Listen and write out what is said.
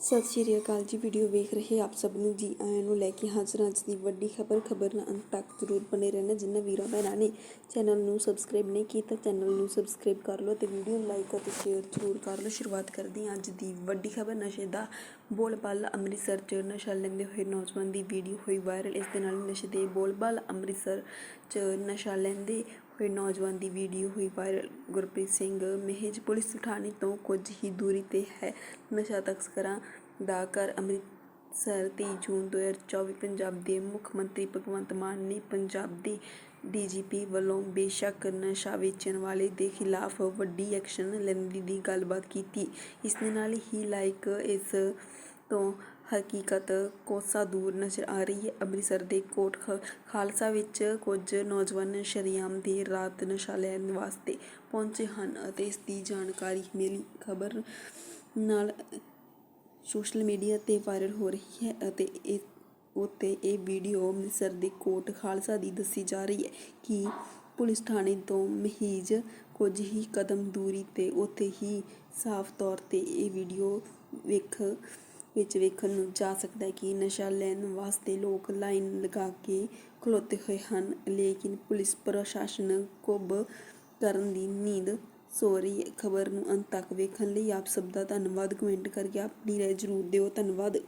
ਸਤਿ ਸ਼੍ਰੀ ਅਕਾਲ ਜੀ, ਵੀਡੀਓ ਵੇਖ ਰਹੇ ਆਪ ਸਭ ਨੂੰ ਜੀ। ਆਇਆਂ ਨੂੰ ਲੈ ਕੇ ਹਾਜ਼ਰ ਅੱਜ ਦੀ ਵੱਡੀ ਖਬਰ। ਖਬਰ ਨਾਲ ਅੰਤ ਤੱਕ ਜ਼ਰੂਰ ਬਣੇ ਰਹਿਣਾ, ਜਿੰਨਾ ਵੀਰਾਂ ਭੈਣਾਂ ਨੇ ਚੈਨਲ ਨੂੰ ਸਬਸਕ੍ਰਾਈਬ ਨਹੀਂ ਕੀਤਾ, ਚੈਨਲ ਨੂੰ ਸਬਸਕ੍ਰਾਈਬ ਕਰ ਲਓ ਤੇ ਵੀਡੀਓ ਲਾਈਕ ਅਤੇ ਸ਼ੇਅਰ ਜ਼ਰੂਰ ਕਰ ਲਓ। ਸ਼ੁਰੂਆਤ ਕਰਦੇ ਹਾਂ ਅੱਜ ਦੀ ਵੱਡੀ ਖਬਰ। ਨਸ਼ੇ ਦਾ ਬੋਲਬਾਲ ਅੰਮ੍ਰਿਤਸਰ 'ਚ ਨਸ਼ਾ ਲੈਂਦੇ ਹੋਏ ਨੌਜਵਾਨ ਦੀ ਵੀਡੀਓ ਹੋਈ ਵਾਇਰਲ। ਇਸ ਦੇ ਨਾਲ ਨਸ਼ੇ ਦੇ ਬੋਲਬਾਲ ਅੰਮ੍ਰਿਤਸਰ 'ਚ ਨਸ਼ਾ ਲੈਂਦੇ ਹੋਏ ਨੌਜਵਾਨ ਦੀ ਵੀਡੀਓ ਹੋਈ ਵਾਇਰਲ ਗੁਰਪ੍ਰੀਤ ਸਿੰਘ ਮਹਿਜ ਪੁਲਿਸ ਥਾਣੇ ਤੋਂ ਕੁਝ ਹੀ ਦੂਰੀ ਤੇ ਹੈ। ਨਸ਼ਾ ਤਸਕਰਾਂ ਦਾ ਘਰ ਅੰਮ੍ਰਿਤਸਰ 23 ਜੂਨ 2024 ਪੰਜਾਬ ਦੇ ਮੁੱਖ ਮੰਤਰੀ ਭਗਵੰਤ ਮਾਨ ਨੇ ਪੰਜਾਬ ਦੇ ਡੀਜੀਪੀ ਵੱਲੋਂ ਬੇਸ਼ੱਕ ਨਸ਼ਾ ਵੇਚਣ ਵਾਲੇ ਦੇ ਖਿਲਾਫ ਵੱਡੀ ਐਕਸ਼ਨ ਲੈਣ ਦੀ ਗੱਲਬਾਤ ਕੀਤੀ। ਇਸ ਦੇ ਨਾਲ ਹੀ ਲਾਈਕ ਇਸ ਤੋਂ ਹਕੀਕਤ ਕੋਸਾ ਦੂਰ ਨਜ਼ਰ ਆ ਰਹੀ ਹੈ। ਅੰਮ੍ਰਿਤਸਰ ਦੇ ਕੋਟ ਖ- ਖਾਲਸਾ ਵਿੱਚ ਕੁਝ ਨੌਜਵਾਨ ਸ਼ਰੇਆਮ ਦੇਰ ਰਾਤ ਨਸ਼ਾ ਲੈਣ ਵਾਸਤੇ ਪਹੁੰਚੇ ਹਨ ਅਤੇ ਇਸ ਦੀ ਜਾਣਕਾਰੀ ਮਿਲੀ। ਖਬਰ ਨਾਲ ਸੋਸ਼ਲ ਮੀਡੀਆ ਤੇ ਵਾਇਰਲ ਹੋ ਰਹੀ ਹੈ ਅਤੇ ਇਹ ਉੱਤੇ ਇਹ ਵੀਡੀਓ ਅੰਮ੍ਰਿਤਸਰ ਦੇ ਕੋਟ ਖਾਲਸਾ ਦੀ ਦੱਸੀ ਜਾ ਰਹੀ ਹੈ ਕਿ ਪੁਲਿਸ ਥਾਣੇ ਤੋਂ ਮਹੀਜ ਕੁਝ ਹੀ ਕਦਮ ਦੂਰੀ ਤੇ ਉੱਥੇ ਹੀ ਸਾਫ਼ ਤੌਰ ਤੇ ਇਹ ਵੀਡੀਓ ਵੇਖ ਵਿੱਚ ਵੇਖਣ ਨੂੰ ਜਾ ਸਕਦਾ ਹੈ ਕਿ ਨਸ਼ਾ ਲੈਣ ਵਾਸਤੇ ਲੋਕ ਲਾਈਨ ਲਗਾ ਕੇ ਖਲੋਤੇ ਹੋਏ ਹਨ। ਲੇਕਿਨ ਪੁਲਿਸ ਪ੍ਰਸ਼ਾਸਨ ਕੁੱਬ ਕਰਨ ਦੀ ਨੀਂਦ ਸੋ ਰਹੀ ਹੈ। ਖਬਰ ਨੂੰ ਅੰਤ ਤੱਕ ਵੇਖਣ ਲਈ ਆਪ ਸਭ ਦਾ ਧੰਨਵਾਦ। ਕਮੈਂਟ ਕਰਕੇ ਆਪਣੀ ਰਾਏ ਜ਼ਰੂਰ ਦਿਓ ਧੰਨਵਾਦ।